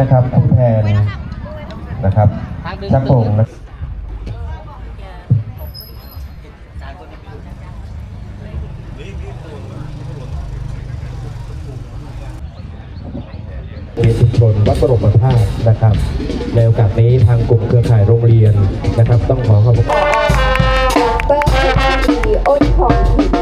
นะครับผู้แทนนะครับช่างพงนะในชุมชนวัดบรมธาตุนะครับ ในโอกาสนี้ทางกลุ่มเครือข่ายโรงเรียนนะครับ ต้องขอขอบคุณ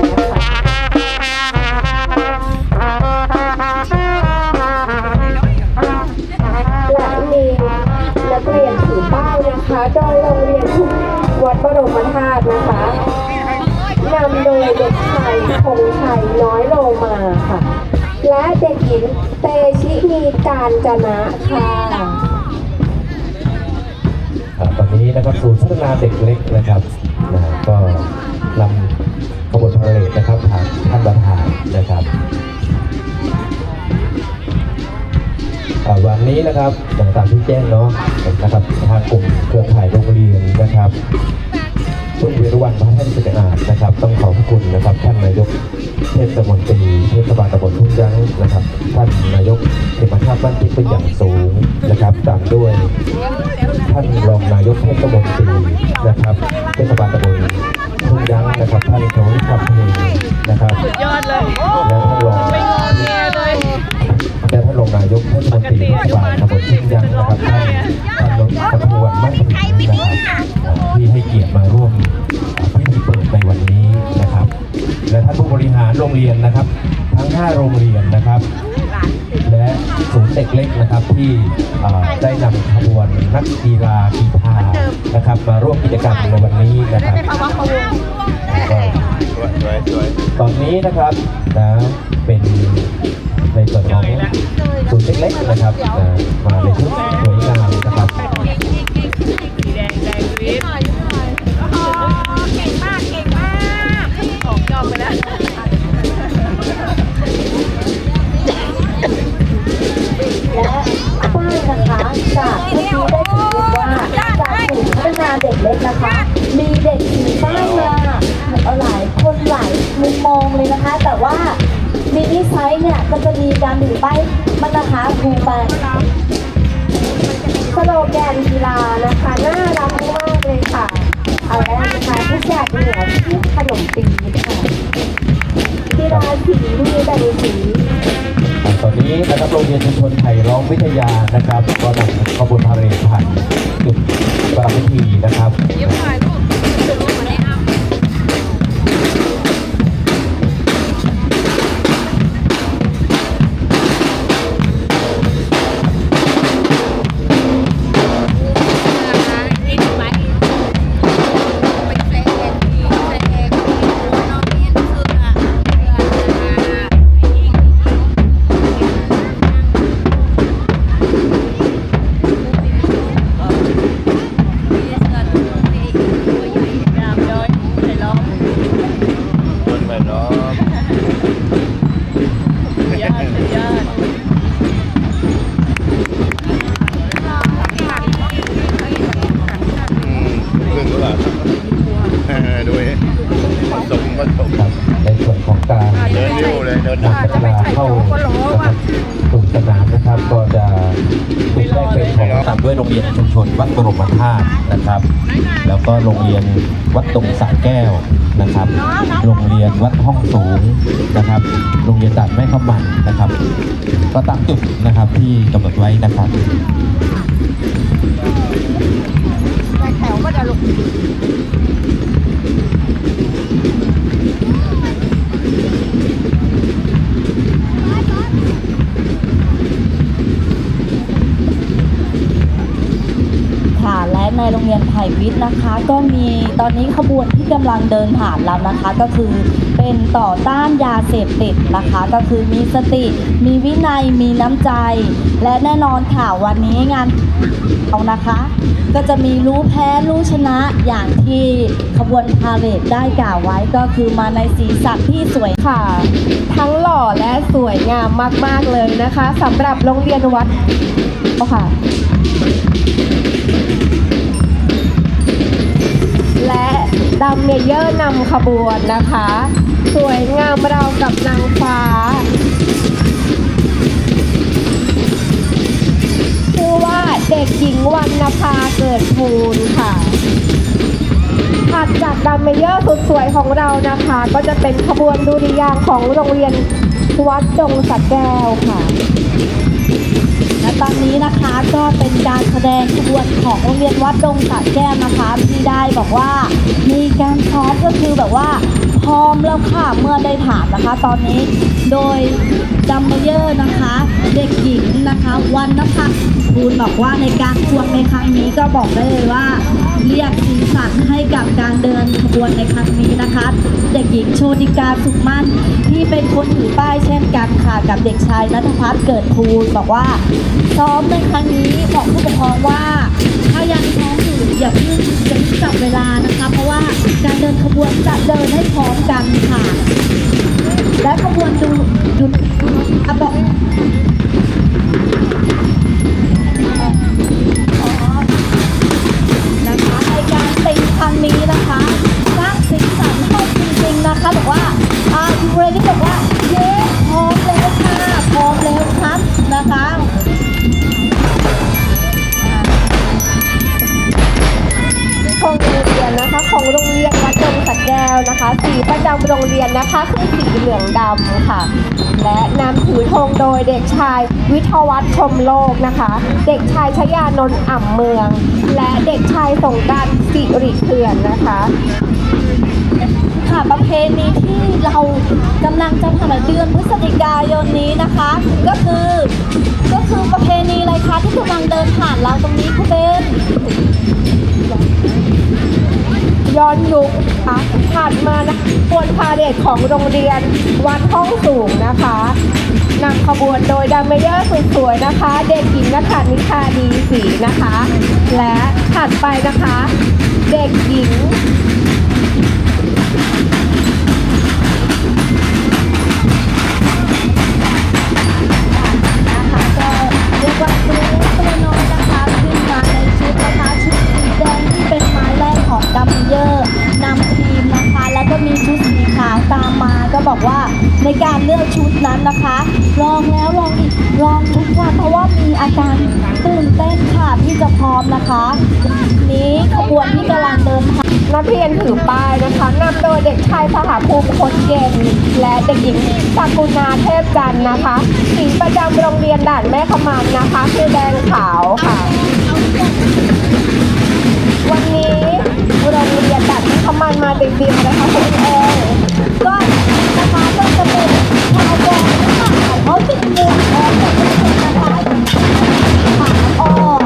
น้อยโลมาค่ะ และเด็กหญิงเตชินีการจนะค่ะอ่าตอนนี้นะครับศูนย์พัฒนาเด็กเล็กนะครับนะฮะก็นำขบวนพาเหรดนะครับผ่านท่านประธานนะครับวันนี้นะครับอย่างตามที่แจ้งเนาะนะครับทางกลุ่มเครือข่ายโรงเรียนนะครับคุณเวรวันพระท่านสุขอาจนะครับ ต้องขอบคุณนะครับท่านนายก เทศมนตรีเทศบาลตำบลทุ่งยั้งนะครับ ท่านนายกเทพชาติบ้านทิพย์เป็นอย่างสูงนะครับตามด้วย ท่านรองนายกเทศมนตรีนะครับเทศบาลตำบลทุ่งยั้งนะครับ ท่านชวิคำเพลนะครับยอดเลยแล้วท่านรองไม่งอแงเลยและท่านรองนายกเทศมนตรีเทศบาลตำบลทุ่งยั้งนะครับท่านท่านรถตำรวจมั่นคงนะครับอ่าที่ให้เกียรติมา โรงเรียนนะครับ ทั้ง 5 โรงเรียนนะครับ และศูนย์เด็กเล็กนะครับที่ได้นำขบวนนักกีฬากีฬานะครับ มาร่วมกิจกรรมในวันนี้นะครับตอนนี้นะครับนะเป็นในส่วนของศูนย์เด็กเล็กนะครับมาในชุดสวยงามนะครับ ล็กนะคะ มีเด็กถือป้ายมาหลายคนหลายมุมมองเลยนะคะ แต่ว่ามินิไซส์เนี่ยก็จะมีการถือป้ายมันนะคะคูไปสโลแกนกีฬานะคะน่ารักมากเลยค่ะ เอาแรกนะคะทุกอย่างเหนือที่ขนมปี๊ดค่ะกีฬาสีมีแต่สี ตอนนี้นะครับโรงเรียนชุมชนไทยร้องวิทยานะครับก็นำขบวนพาเหรดผ่านจุดประพิธีนะครับ ตรงสระแก้วนะครับ โรงเรียนวัดห้องสูงนะครับ โรงเรียนตัดแม่ขมันนะครับ ก็ตามจุดนะครับที่กำหนดไว้นะครับแถวก็จะลง เรียนะคะ ก็มีตอนนี้ขบวนที่กำลังเดินผ่านแล้วนะคะ ก็คือเป็นต่อต้านยาเสพติดนะคะ ก็คือมีสติ มีวินัยมีน้ำใจ และแน่นอนค่ะวันนี้งานเอานะคะ ก็จะมีรู้แพ้รู้ชนะอย่างที่ขบวนพาเหรดได้กล่าวไว้ก็คือมาในสีสันที่สวยค่ะ ทั้งหล่อและสวยงามมากๆเลยนะคะสำหรับโรงเรียนวัดค่ะ ดัมเมเยอร์นำขบวนนะคะ สวยงามเราวกับนางฟ้าชื่อว่าเด็กหญิงวรรณภาเกิดภูลค่ะถัดจากดัมเมเยอร์สุดสวยของเรานะคะ ก็จะเป็นขบวนดุริยางของโรงเรียนวัดดงสะแก้วค่ะ และตอนนี้นะคะก็เป็นการแสดงขบวนของโรงเรียนวัดดงสระแก้วนะคะ ที่ได้บอกว่า มีการพร้อมก็คือแบบว่าพร้อมแล้วค่ะเมื่อได้ถามนะคะ ตอนนี้โดย จัมเมเยอร์นะคะ เด็กหญิงนะคะวันนภัสคูณบอกว่าในการควงในครั้งนี้ก็บอกได้เลยว่า เรียกสีสันให้กับการเดินขบวนในครั้งนี้นะคะ เด็กหญิงโชติกาสุขมั่นที่เป็นคนถือป้ายเช่นกันค่ะกับเด็กชายนัทพัฒน์เกิดภูลบอกว่าซ้อมในครั้งนี้บอกผู้ปกครองว่า ถ้ายังซ้อมอยู่อย่าเพิ่งอย่าเพิ่งจับเวลานะคะ เพราะว่าการเดินขบวนจะเดินให้พร้อมกันค่ะ และขบวนดูดูอะบอกนะคะในการตีครั้งนี้นะคะสร้างสีสันให้จริงๆนะคะบอกว่าอ่ายูเรนี่บอกว่าเย้พร้อมแล้วค่ะพร้อมแล้วครับนะคะ รงเรียนนะคะ ของโรงเรียนวัดดงสะแก้วนะคะ สีประจำโรงเรียนนะคะคือสีเหลืองดำค่ะ และนำถือธงโดยเด็กชายวิทวัฒน์ชมโลกนะคะ เด็กชายชยานนท์อ่ำเมือง และเด็กชายสงการสิริเขื่อนนะคะค่ะประเพณีที่เรากำลังจะผ่านเดือนพฤศจิกายนนี้นะคะ ก็คือก็คือประเพณีอะไรคะที่กำลังเดินผ่านเราตรงนี้คุณเบน ย้อนยุคค่ะถัดมานะขบวนพาเหรดของโรงเรียนวัดห้องสูงนะคะนำขบวนโดยดัมเมเยอร์สุดสวยนะคะ เด็กหญิงนักขันิชาดีสีนะคะ และถัดไปนะคะ เด็กหญิง ในการเลือกชุดนั้นนะคะ ลองแล้วลองอีกลองทุกวันเพราะว่ามีอาการตื่นเต้นค่ะที่จะพร้อมนะคะ นี้ขบวนที่กำลังเดินทางนักเรียนถือป้ายนะคะนำโดยเด็กชายสหภูมิคนเย็นและเด็กหญิงสกุณาเทพจันทร์นะคะสีประจำโรงเรียนด่านแม่ขมันนะคะคือแดงขาวค่ะ วันนี้โรงเรียนด่านแม่ขมันมาเต็มๆนะคะคุณเอ๋ก็ คะก็จะเป็นชาวแดงนะคะเขาติดหมวกออกจากเด็กนะคะขาออก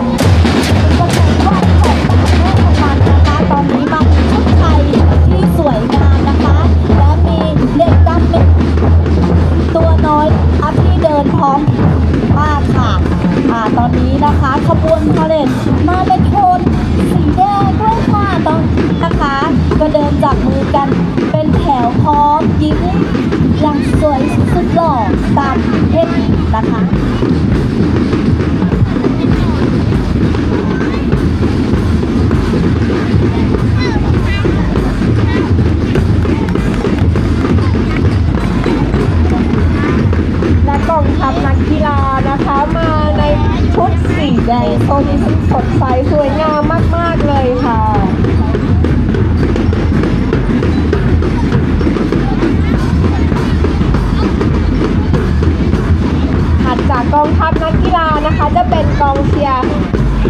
ก็เป็นว่าของแม่ของมันนะคะตอนนี้มาเป็นชุดไทยที่สวยงามนะคะ และมีเด็กดำเป็นตัวน้อยอัพที่เดินพร้อมมากค่ะอ่าตอนนี้นะคะขบวนพาเหรดมาเป็นโทนสีแดงด้วยค่ะตอนนะคะ ก็เดินจับมือกัน ตามเพศหญิงนะคะและกองทัพนักกีฬานะคะมาในชุดสีแดงโซนี้สดใสสวย กกองทัพนักกีฬานะคะ จะเป็นกองเชียร์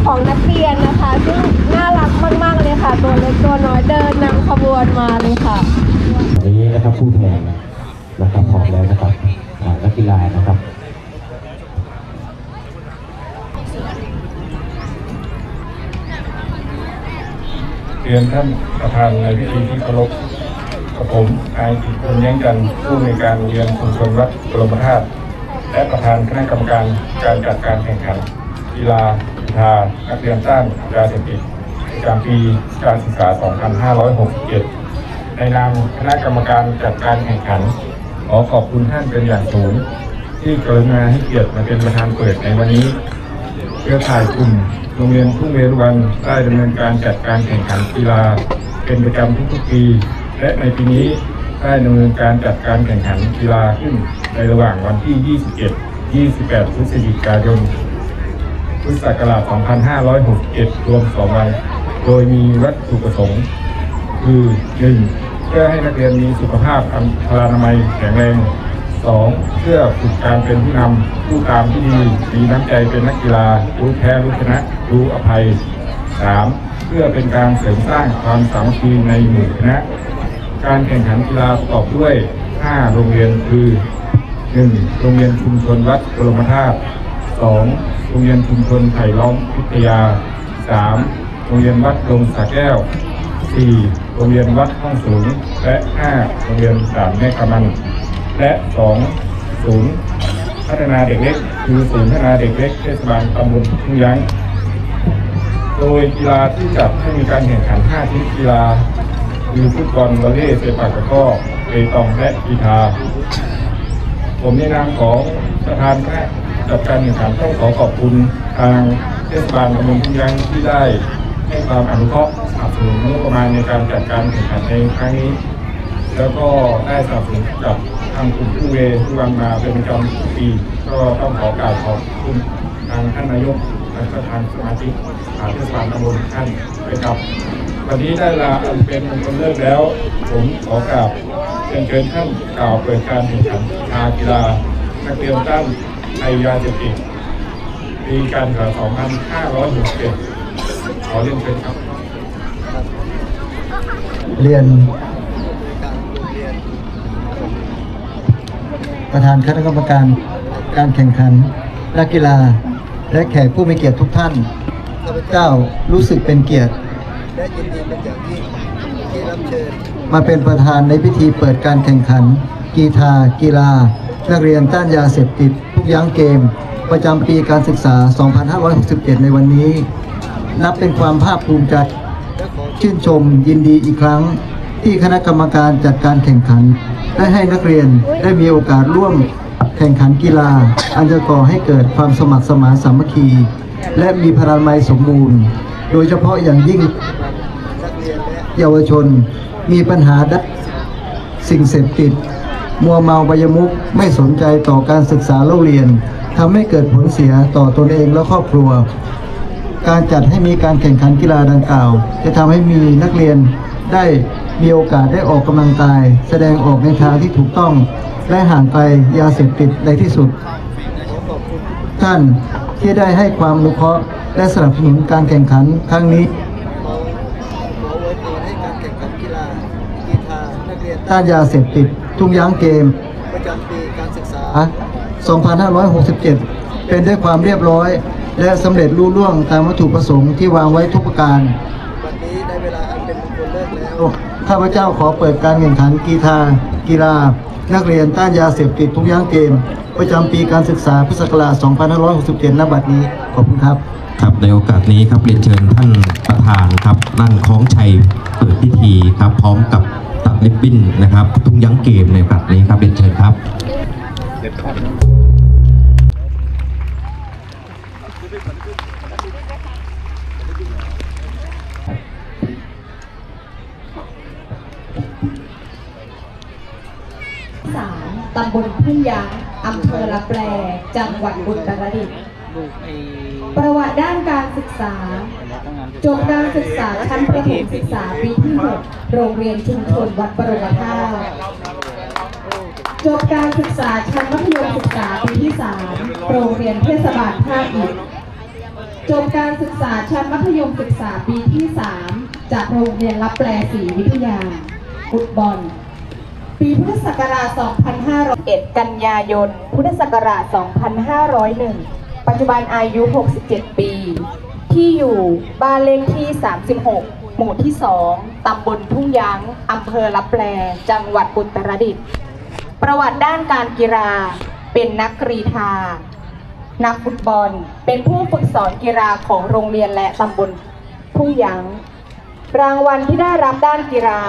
ของนักเรียนนะคะ ซึ่งน่ารักมากๆเลยค่ะ ตัวเล็กตัวน้อยเดินนำขบวนมาเลยค่ะวันนี้นะครับผู้แทนนะครับพร้อมแล้วนะครับอ่านักกีฬานะครับเรียนท่านประธานในพิธีที่เคารพกับผมนายกิตคุณเลี้ยงจันทร์ผู้ในวยการโรงเรียนชุมชนวัดบรมธาตุ และประธานคณะกรรมการการจัดการแข่งขันกีฬากีฬานักเรียนต้านยาเสพติดประจำปีการศึกษา 2567 ในนามคณะกรรมการจัดการแข่งขัน ขอขอบคุณท่านเป็นอย่างสูง ที่กรุณาให้เกียรติมาเป็นประธานเปิดในวันนี้เครือข่ายกลุ่มโรงเรียนทุ่งเวรุวันได้ดำเนินการจัดการแข่งขันกีฬาเป็นประจำทุกๆปี และในปีนี้ ได้ดำเนินการจัดการแข่งขันกีฬาขึ้นในระหว่างวันที่ 27 28 พฤศจิกายน พุทธศักราช 2567รวม 2 วัน โดยมีวัตถุประสงค์ คือ 1. เพื่อให้นักเรียนมีสุขภาพพลานามัยแข็งแรง 2. เพื่อฝึกการเป็นผู้นำผู้ตามที่ดีมีน้ำใจเป็นนักกีฬารู้แพ้รู้ชนะรู้อภัย 3. เพื่อเป็นการเสริมสร้างความสามัคคีในหมู่คณะ การแข่งขันกีฬาประกอบด้วย 5 โรงเรียนคือ 1. โรงเรียนชุมชนวัดบรมธาตุ 2. โรงเรียนชุมชนไผ่ล้อมพิทยา 3. โรงเรียนวัดดงสระแก้ว 4. โรงเรียนวัดห้องสูง และ 5. โรงเรียนด่านแม่กำมัน และ 2. ศูนย์พัฒนาเด็กเล็ก คือศูนย์พัฒนาเด็กเล็กเทศบาลตำบลทุ่งยั้งโดยกีฬาที่จัดให้มีการแข่งขัน 5 ชนิดกีฬา คือฟุตบอลวอลเลย์เซปักตะกร้อเปตองและกีฬาผมในนามของประธานคณะจัดการแข่งขันต้องขอขอบคุณทางเทศบาลตำบลทุ่งยังที่ได้ให้ความอนุเคราะห์สนับสนุนงบประมาณในการจัดการแข่งขันในครั้งนี้ แล้วก็ได้สนับสนุนกับทางกลุ่มผู้เวที่วางมาเป็นประจำทุกปี ก็ต้องขอกราบขอบคุณทางท่านนายกและก็ทางสมาชิกเทศบาลตำบลท่านไปครับ วันนี้ได้ลาอันเป็นมงคลเลิกแล้ว ผมขอกราบเชิญเชิญท่านกล่าวเปิดการแข่งขันชากีฬานักเรียนต้านไอยาเสพติดปีการศึกษา2567ขอเรียนเชิญครับ เรียน ประธานคณะกรรมการการแข่งขันนักกีฬาและแขกผู้มีเกียรติทุกท่านข้าพเจ้ารู้สึกเป็นเกียรติ และยินดีเป็นอย่างยิ่งที่รับเชิญ มาเป็นประธานในพิธีเปิดการแข่งขัน กีฬากีฬา นักเรียนต้านยาเสพติดทุกยั้งเกม ประจำปีการศึกษา 2567 ในวันนี้ นับเป็นความภาคภูมิใจชื่นชมยินดีอีกครั้ง ที่คณะกรรมการจัดการแข่งขัน ได้ให้นักเรียนได้มีโอกาสร่วมแข่งขันกีฬา อันจะก่อให้เกิดความสมัครสมานสามัคคี และมีพลามัยสมบูรณ์ โดยเฉพาะอย่างยิ่งเยาวชนมีปัญหาดสิ่งเสพติด มัวเมาบายมุกไม่สนใจต่อการศึกษาเล่าเรียนทำให้เกิดผลเสียต่อตนเองและครอบครัว การจัดให้มีการแข่งขันกีฬาดังกล่าว จะทำให้มีนักเรียนได้มีโอกาสได้ออกกำลังกาย แสดงออกในทางที่ถูกต้อง และห่างไกลยาเสพติดในที่สุด ท่านที่ได้ให้ความอนุเคราะห์ และสนับสนุนการแข่งขันครั้งนี้ต้านยาเสพติดทุ่งยั้งเกม ประจำปีการศึกษา 2567 เป็นด้วยความเรียบร้อย และสำเร็จรุ่ล่วงตามวัตถุประสงค์ที่วางไว้ทุกประการ วันนี้ได้เวลาอันเป็นมงคลเลิกแล้ว ข้าพเจ้าขอเปิดการแข่งขันกีฬากีฬา นักเรียนต้านยาเสพติดทุกยั้งเกม ประจำปีการศึกษาพุทธศักราช 2567 ณ บัดนี้ ขอบคุณครับ ครับในโอกาสนี้ครับเรียนเชิญท่านประธานครับนั่งคล้องชัยเปิดพิธีครับ พร้อมกับตัดลิบบิ้นนะครับ ทุ่งยั้งเกมในโอกาสนี้ครับเรียนเชิญครับสามตำบลทุ่งยางอำเภอละแปลจังหวัดอุตรดิตถ์ ประวัติด้านการศึกษา จบการศึกษาชั้นประถมศึกษาปีที่6โรงเรียนชุมชนวัดบรมธาตุจบการศึกษาชั้นมัธยมศึกษาปีที่3โรงเรียนเทศบาลท่าอิฐจบการศึกษาชั้นมัธยมศึกษาปีที่ 3 จากโรงเรียนรับแปลศรีวิทยาฟุตบอล ปีพุทธศักราช 2501 กันยายน พุทธศักราช 2501 ปัจจุบันอายุ 67 ปี ที่อยู่บ้านเลขที่ 36 หมู่ที่ 2 ตำบลทุ่งยางอำเภอลับแล จังหวัดอุตรดิตถ์ ประวัติด้านการกีฬา เป็นนักกรีธา นักฟุตบอล เป็นผู้ฝึกสอนกีฬาของโรงเรียนและตำบลทุ่งยาง รางวัลที่ได้รับด้านกีฬา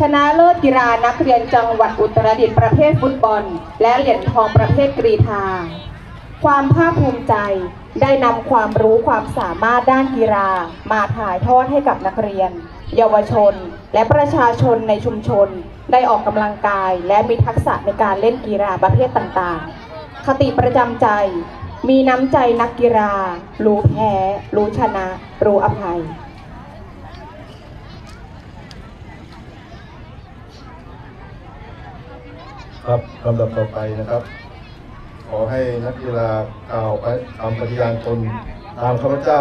ชนะเลิศกีฬานักเรียนจังหวัดอุตรดิตถ์ประเภทฟุตบอล และเหรียญทองประเภทกรีธา ความภาคภูมิใจได้นำความรู้ความสามารถด้านกีฬา มาถ่ายทอดให้กับนักเรียน เยาวชน และประชาชนในชุมชน ได้ออกกำลังกาย และมีทักษะในการเล่นกีฬาประเภทต่างๆ คติประจำใจ มีน้ำใจนักกีฬา รู้แพ้ รู้ชนะ รู้อภัยครับลำดับต่อไปนะครับ อให้นักกีฬากล่าวคำปฏิญาณตนตามข้าพเจ้า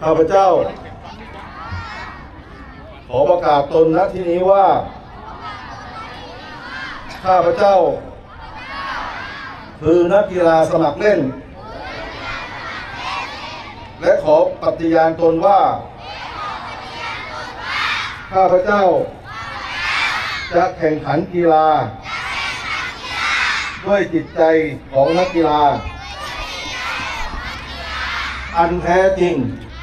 ข้าพเจ้า ขอประกาศตนณที่นี้ว่า ข้าพเจ้า คือนักกีฬาสมัครเล่น และขอปฏิญาณตนว่า ข้าพเจ้า จะแข่งขันกีฬา ด้วยจิตใจของนักกีฬา อันแท้จริงนั่ง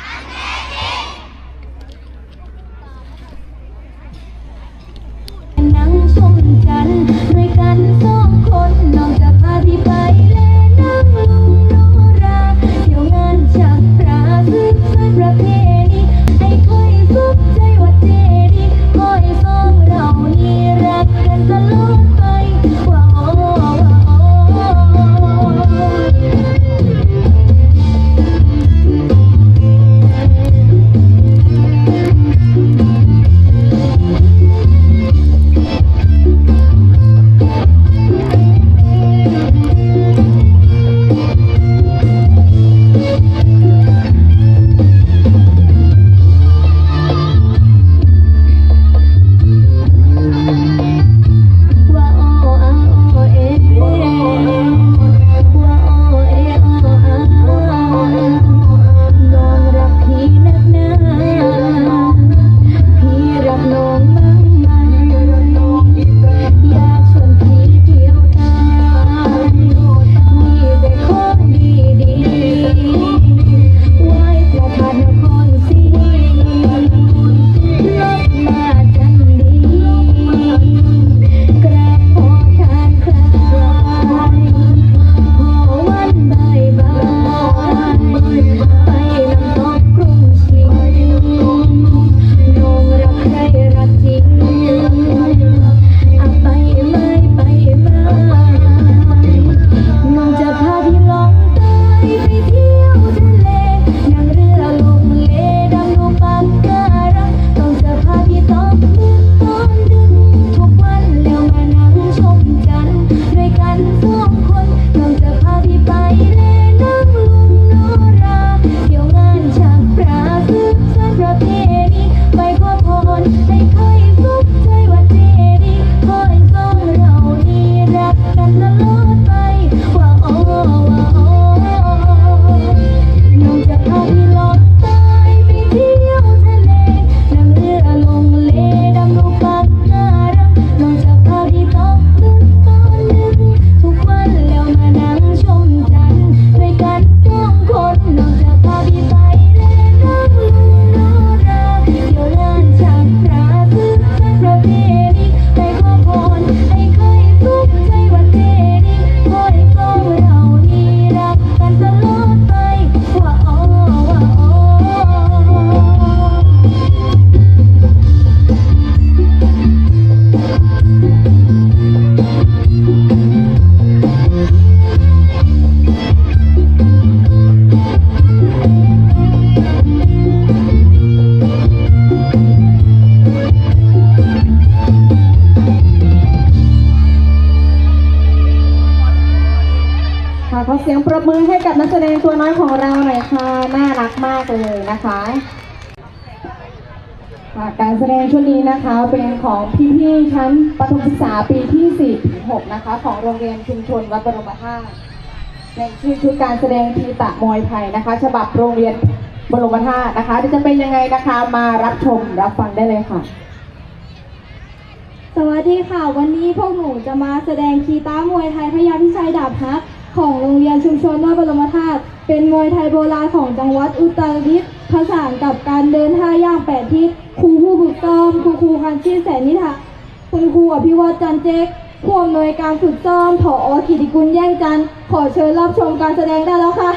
แสดงตัวน้อยของเราหน่อยค่ะ น่ารักมากเลยนะคะการแสดงชุดนี้นะคะเป็นของพี่ๆชั้นประถมศึกษาปีที่4ถึง6นะคะ ของโรงเรียนชุมชนวัดบรมธาตุในชื่อชุดการแสดงทีตะมวยไทยนะคะ ฉบับโรงเรียนบรมธาตุนะคะจะเป็นยังไงนะคะมารับชมรับฟังได้เลยค่ะ สวัสดีค่ะ วันนี้พวกหนูจะมาแสดงคีตามวยไทยพยาพิชัยดาบฮัก ของโรงเรียนชุมชนวัดบรมธาตุเป็นมวยไทยโบราณของจังหวัดอุตรดิตถ์ผสานกับการเดินท่าย่างแปดทิศครูผู้ฝึกซ้อมครูครูคันชีแสนนิทาคุณครูอภิวัตจันเจ๊กผู้อำนวยการฝึกซ้อมผอกิติกุลแย่งจันทร์ขอเชิญรับชมการแสดงได้แล้วค่ะ